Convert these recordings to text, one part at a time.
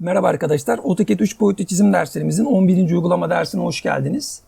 Merhaba arkadaşlar. AutoCAD 3 boyutlu çizim derslerimizin 11. uygulama dersine hoş geldiniz.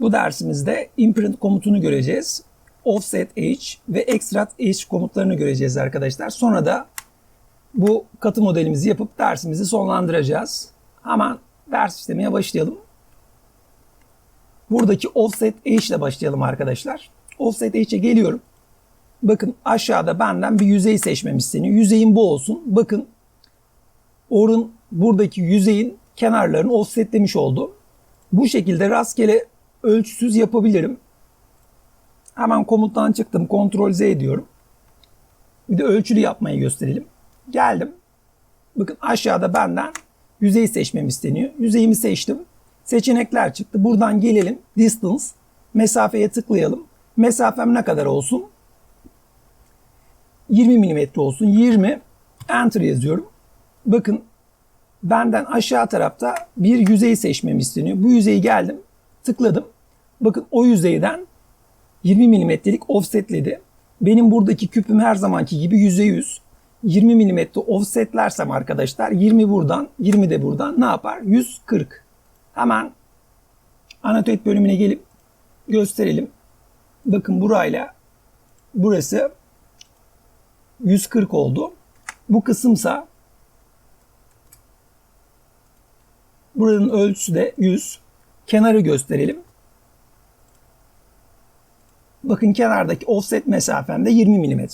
Bu dersimizde imprint komutunu göreceğiz. Offset H ve Extract H komutlarını göreceğiz arkadaşlar. Sonra da bu katı modelimizi yapıp dersimizi sonlandıracağız. Hemen ders işlemeye başlayalım. Buradaki Offset H ile başlayalım arkadaşlar. Offset H'e geliyorum. Bakın aşağıda benden bir yüzey seçmem isteniyor. Yüzeyin bu olsun. Bakın Orun buradaki yüzeyin kenarlarını offsetlemiş oldu. Bu şekilde rastgele ölçüsüz yapabilirim. Hemen komuttan çıktım. Ctrl Z diyorum. Bir de ölçülü yapmayı gösterelim. Geldim. Bakın aşağıda benden yüzeyi seçmem isteniyor. Yüzeyimi seçtim. Seçenekler çıktı. Buradan gelelim. Distance. Mesafeye tıklayalım. Mesafem ne kadar olsun? 20 mm olsun. 20. Enter yazıyorum. Bakın benden aşağı tarafta bir yüzey seçmemi isteniyor. Bu yüzeyi geldim, tıkladım. Bakın o yüzeyden 20 milimetrelik offsetledi. Benim buradaki küpüm her zamanki gibi %100. 20 milimetre offsetlersem arkadaşlar 20 buradan 20 de buradan ne yapar? 140. Hemen Annotate bölümüne gelip gösterelim. Bakın burayla burası 140 oldu. Bu kısımsa Buranın ölçüsü de 100. Kenarı gösterelim. Bakın kenardaki offset mesafem de 20 mm.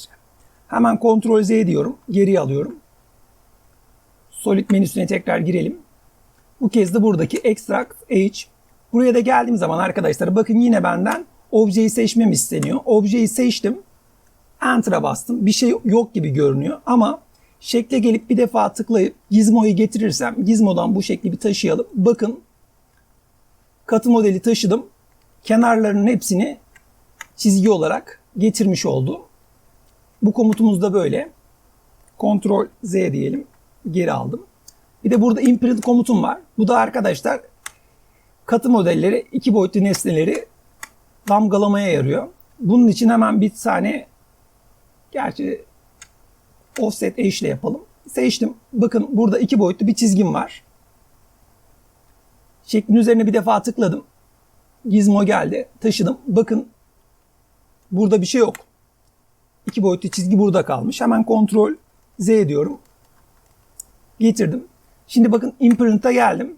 Hemen Ctrl Z diyorum. Geriye alıyorum. Solid menüsüne tekrar girelim. Bu kez de buradaki Extract H. Buraya da geldiğim zaman arkadaşlar bakın yine benden objeyi seçmem isteniyor. Objeyi seçtim. Enter'a bastım. Bir şey yok gibi görünüyor ama Şekle gelip bir defa tıklayıp gizmoyu getirirsem gizmodan bu şekli bir taşıyalım. Bakın katı modeli taşıdım. Kenarlarının hepsini çizgi olarak getirmiş oldum. Bu komutumuz da böyle. Ctrl Z diyelim. Geri aldım. Bir de burada imprint komutum var. Bu da arkadaşlar katı modelleri, iki boyutlu nesneleri damgalamaya yarıyor. Bunun için hemen bir tane gerçi offset H ile yapalım. Seçtim. Bakın burada iki boyutlu bir çizgim var. Şeklin üzerine bir defa tıkladım. Gizmo geldi. Taşıdım. Bakın burada bir şey yok. İki boyutlu çizgi burada kalmış. Hemen Ctrl Z diyorum. Getirdim. Şimdi bakın imprint'a geldim.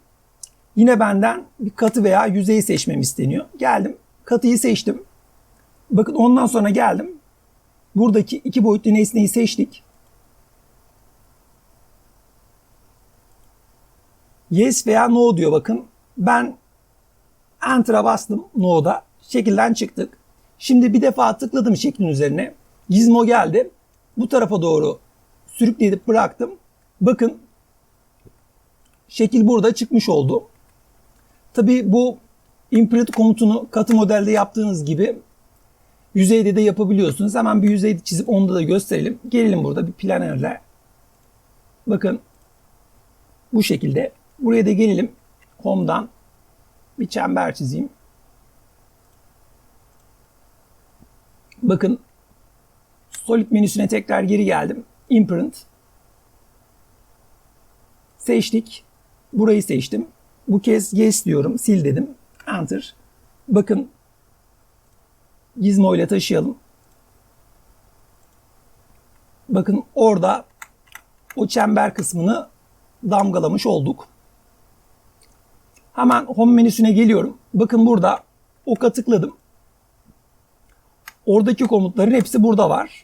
Yine benden bir katı veya yüzeyi seçmem isteniyor. Geldim. Katıyı seçtim. Bakın ondan sonra geldim. Buradaki iki boyutlu nesneyi seçtik. Yes veya no diyor bakın. Ben enter'a bastım no'da. Şekilden çıktık. Şimdi bir defa tıkladım şeklin üzerine. Gizmo geldi. Bu tarafa doğru sürükleyip bıraktım. Bakın şekil burada çıkmış oldu. Tabi bu imprint komutunu katı modelde yaptığınız gibi yüzeyde de yapabiliyorsunuz. Hemen bir yüzeyde çizip onda da gösterelim. Gelelim burada bir planerle. Bakın bu şekilde Buraya da gelelim. Home'dan bir çember çizeyim. Bakın Solid menüsüne tekrar geri geldim. Imprint. Seçtik. Burayı seçtim. Bu kez yes diyorum. Sil dedim. Enter. Bakın Gizmo ile taşıyalım. Bakın orada o çember kısmını damgalamış olduk. Hemen home menüsüne geliyorum. Bakın burada oka tıkladım. Oradaki komutların hepsi burada var.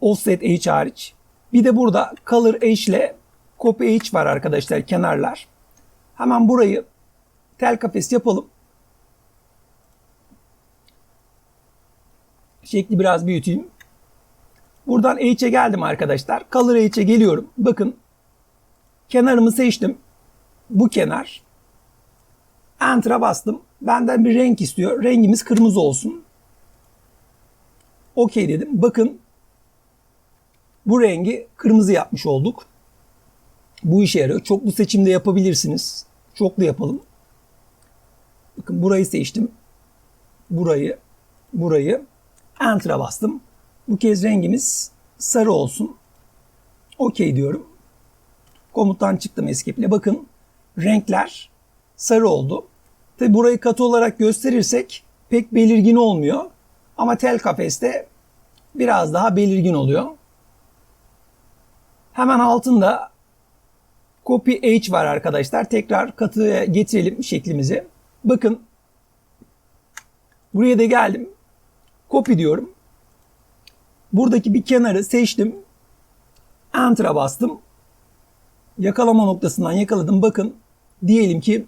Offset H hariç. Bir de burada Color H ile Copy H var arkadaşlar kenarlar. Hemen burayı tel kafes yapalım. Şekli biraz büyüteyim. Buradan H'e geldim arkadaşlar. Color H'e geliyorum. Bakın kenarımı seçtim bu kenar. Enter'a bastım. Benden bir renk istiyor. Rengimiz kırmızı olsun. OK dedim. Bakın bu rengi kırmızı yapmış olduk. Bu işe yarıyor. Çoklu seçimde yapabilirsiniz. Çoklu yapalım. Bakın burayı seçtim. Burayı, burayı. Enter'a bastım. Bu kez rengimiz sarı olsun. OK diyorum. Komuttan çıktım escape ile. Bakın renkler sarı oldu. Tabi burayı katı olarak gösterirsek pek belirgin olmuyor. Ama tel kafeste biraz daha belirgin oluyor. Hemen altında copy H var arkadaşlar. Tekrar katıya getirelim şeklimizi. Bakın buraya da geldim. Copy diyorum. Buradaki bir kenarı seçtim. Enter'a bastım. Yakalama noktasından yakaladım. Bakın diyelim ki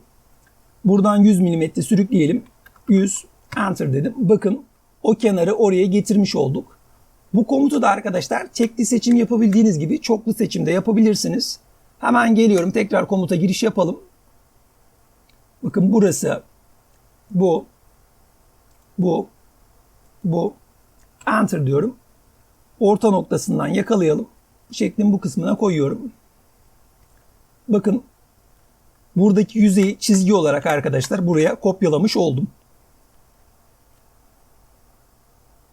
buradan 100 mm sürükleyelim. 100 Enter dedim. Bakın o kenarı oraya getirmiş olduk. Bu komutu da arkadaşlar çekli seçim yapabildiğiniz gibi çoklu seçimde yapabilirsiniz. Hemen geliyorum tekrar komuta giriş yapalım. Bakın burası bu bu bu enter diyorum. Orta noktasından yakalayalım. Şeklin bu kısmına koyuyorum. Bakın buradaki yüzeyi çizgi olarak arkadaşlar buraya kopyalamış oldum.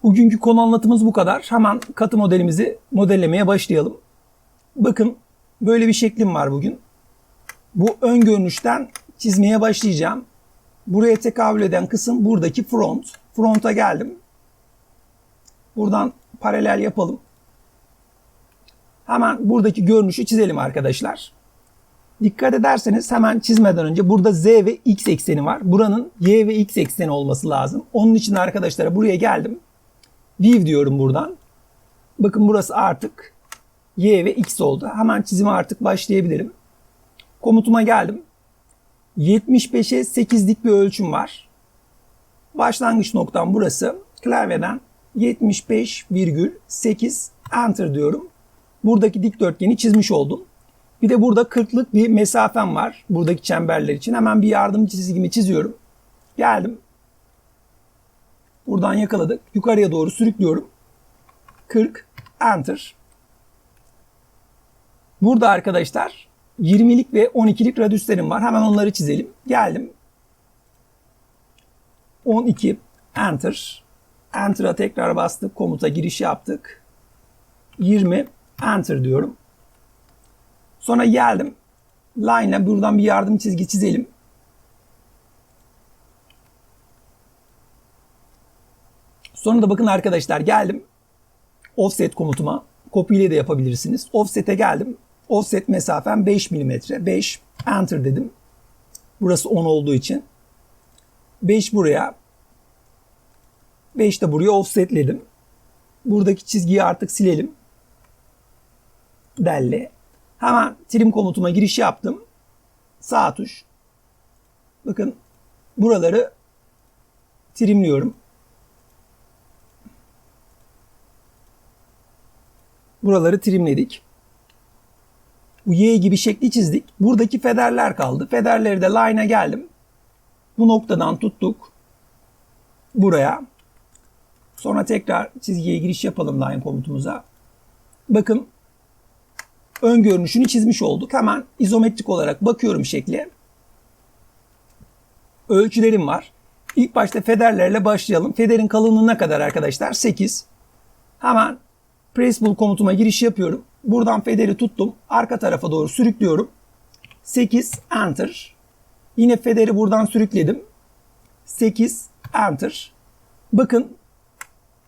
Bugünkü konu anlatımız bu kadar. Hemen katı modelimizi modellemeye başlayalım. Bakın böyle bir şeklim var bugün. Bu ön görünüşten çizmeye başlayacağım. Buraya tekabül eden kısım buradaki front. Front'a geldim. Buradan paralel yapalım. Hemen buradaki görünüşü çizelim arkadaşlar. Dikkat ederseniz hemen çizmeden önce burada z ve x ekseni var. Buranın y ve x ekseni olması lazım. Onun için arkadaşlar buraya geldim. View diyorum buradan. Bakın burası artık y ve x oldu. Hemen çizime artık başlayabilirim. Komutuma geldim. 75'e 8'lik bir ölçüm var. Başlangıç noktam burası. Klavyeden 75,8 Enter diyorum. Buradaki dikdörtgeni çizmiş oldum. Bir de burada 40'lık bir mesafem var. Buradaki çemberler için. Hemen bir yardımcı çizgimi çiziyorum. Geldim. Buradan yakaladık. Yukarıya doğru sürüklüyorum. 40 Enter. Burada arkadaşlar 20'lik ve 12'lik radüslerim var. Hemen onları çizelim. Geldim. 12 Enter. Enter'a tekrar bastık. Komuta giriş yaptık. 20 Enter diyorum. Sonra geldim. Line'la buradan bir yardım çizgi çizelim. Sonra da bakın arkadaşlar geldim. Offset komutuma. Copy ile de yapabilirsiniz. Offset'e geldim. Offset mesafem 5 mm. 5 Enter dedim. Burası 10 olduğu için. 5 buraya. 5 de buraya offsetledim. Buradaki çizgiyi artık silelim. Delle. Hemen trim komutuma giriş yaptım. Sağ tuş. Bakın buraları trimliyorum. Buraları trimledik. Bu Y gibi şekli çizdik. Buradaki federler kaldı. Federleri de line'a geldim. Bu noktadan tuttuk. Buraya. Sonra tekrar çizgiye giriş yapalım line komutumuza. Bakın ön görünüşünü çizmiş olduk. Hemen izometrik olarak bakıyorum şekli. Ölçülerim var. İlk başta federlerle başlayalım. Federin kalınlığı ne kadar arkadaşlar? 8. Hemen Pressable komutuma giriş yapıyorum. Buradan federi tuttum. Arka tarafa doğru sürüklüyorum. 8 Enter. Yine federi buradan sürükledim. 8 Enter. Bakın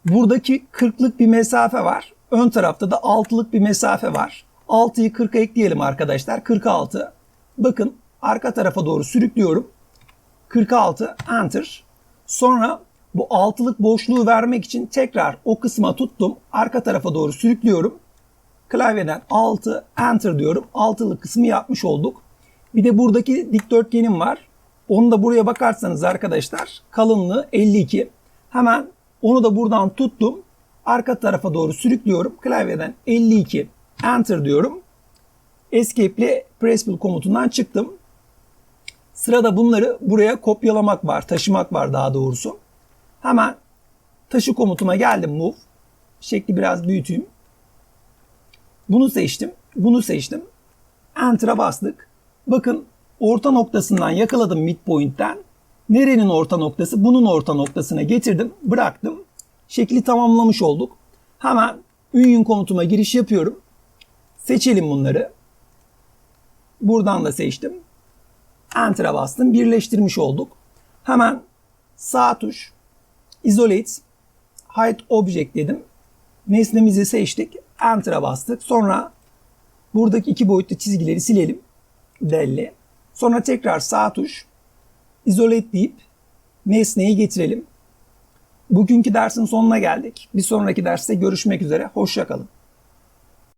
buradaki 40'lık bir mesafe var. Ön tarafta da 6'lık bir mesafe var. 6'yı 40'a ekleyelim arkadaşlar. 46. Bakın arka tarafa doğru sürüklüyorum. 46 Enter. Sonra bu altılık boşluğu vermek için tekrar o kısma tuttum. Arka tarafa doğru sürüklüyorum. Klavyeden 6 Enter diyorum. Altılık kısmı yapmış olduk. Bir de buradaki dikdörtgenim var. Onu da buraya bakarsanız arkadaşlar kalınlığı 52. Hemen onu da buradan tuttum. Arka tarafa doğru sürüklüyorum. Klavyeden 52 Enter diyorum. Escape ile Pressable komutundan çıktım. Sırada bunları buraya kopyalamak var, taşımak var daha doğrusu. Hemen taşı komutuma geldim move. Şekli biraz büyüteyim. Bunu seçtim. Bunu seçtim. Enter'a bastık. Bakın orta noktasından yakaladım midpoint'ten. Nerenin orta noktası? Bunun orta noktasına getirdim. Bıraktım. Şekli tamamlamış olduk. Hemen Union komutuma giriş yapıyorum. Seçelim bunları. Buradan da seçtim. Enter'a bastım. Birleştirmiş olduk. Hemen sağ tuş Isolate Hide Object dedim. Nesnemizi seçtik. Enter'a bastık. Sonra buradaki iki boyutlu çizgileri silelim. Delli. Sonra tekrar sağ tuş Isolate deyip nesneyi getirelim. Bugünkü dersin sonuna geldik. Bir sonraki derste görüşmek üzere. Hoşçakalın.